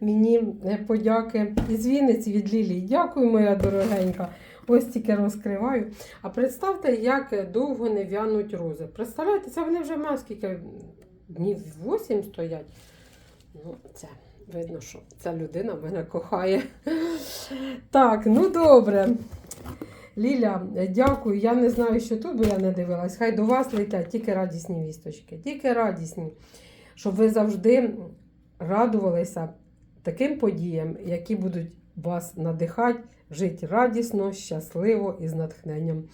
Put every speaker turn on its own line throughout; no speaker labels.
мені е, подяки із Вінниці від Лілії. Дякую, моя дорогенька. Ось тільки розкриваю. А представте, як довго не в'януть рози. Представляєте, це вони вже мав скільки днів 8 стоять. Ну, це видно, що ця людина мене кохає. Так, ну добре. Ліля, дякую. Я не знаю, що тут, бо я не дивилась. Хай до вас летять тільки радісні вісточки, тільки радісні, щоб ви завжди радувалися таким подіям, які будуть вас надихати, жити радісно, щасливо і з натхненням.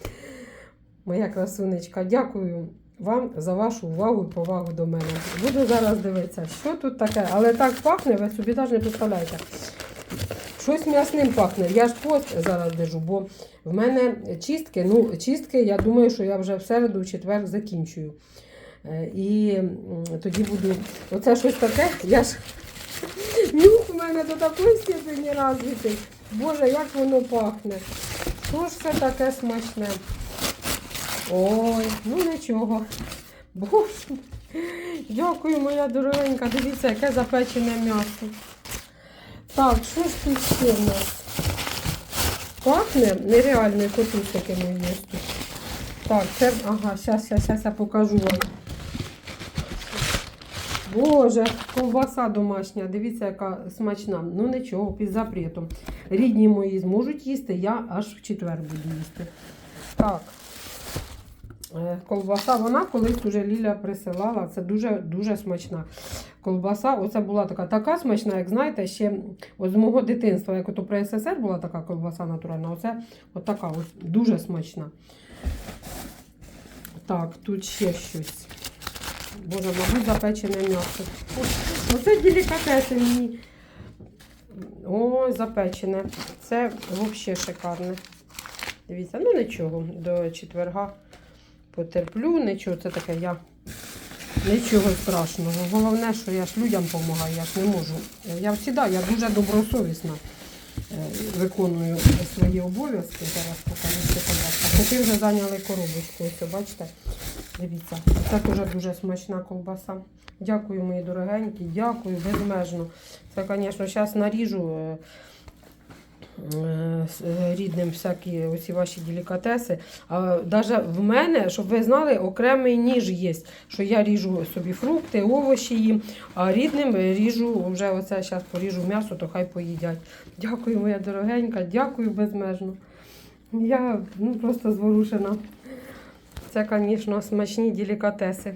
Моя красунечка, дякую вам за вашу увагу і повагу до мене. Буду зараз дивитися, що тут таке, але так пахне, ви собі навіть не представляєте. Щось м'ясним пахне. Я ж пост зараз держу, бо в мене чистки. Ну, чистки, я думаю, що я вже в середу, в четвер закінчую. Е, І тоді буду. Оце щось таке. Я ж нюх у мене до такої степені розвитий. Боже, як воно пахне. Що ж це таке смачне? Ой, ну нічого. Боже. Дякую, моя дорогенька. Дивіться, яке запечене м'ясо. Так, що ж тут ще в нас? Пахне нереальною котусиками є тут. Так, це, ага, зараз, зараз, зараз я покажу вам. Боже, ковбаса домашня, дивіться, яка смачна. Ну нічого, під запретом. Рідні мої зможуть їсти, я аж в четвер буду їсти. Так. Е, Ковбаса, вона колись уже Ліля присилала. Це дуже дуже смачна колбаса. Оце була така така смачна, як знаєте, ще от з мого дитинства, як ото при СССР була така колбаса натуральна. Оце от така ось дуже смачна. Так, тут ще щось. Боже, мабуть, запечене м'ясо. Оце делікатеси мені. Ой, запечене. Це взагалі шикарне. Дивіться, ну нічого, до четверга потерплю, нічого, це таке я. Нічого страшного. Головне, що я ж людям допомагаю, я ж не можу. Я завжди, я дуже добросовісно е, виконую свої обов'язки. Зараз покажу що. Таки вже зайняли коробочку. Ось, бачите? Дивіться, це теж дуже смачна колбаса. Дякую, мої дорогенькі, дякую безмежно. Це, звісно, зараз наріжу е, е, рідним всякі оці ваші делікатеси. А навіть в мене, щоб ви знали, окремий ніж є, що я ріжу собі фрукти, овочі їм, а рідним ріжу вже оце зараз поріжу м'ясо, то хай поїдять. Дякую, моя дорогенька, дякую безмежно. Я ну, просто зворушена. Це, звісно, смачні делікатеси.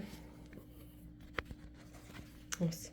Ось.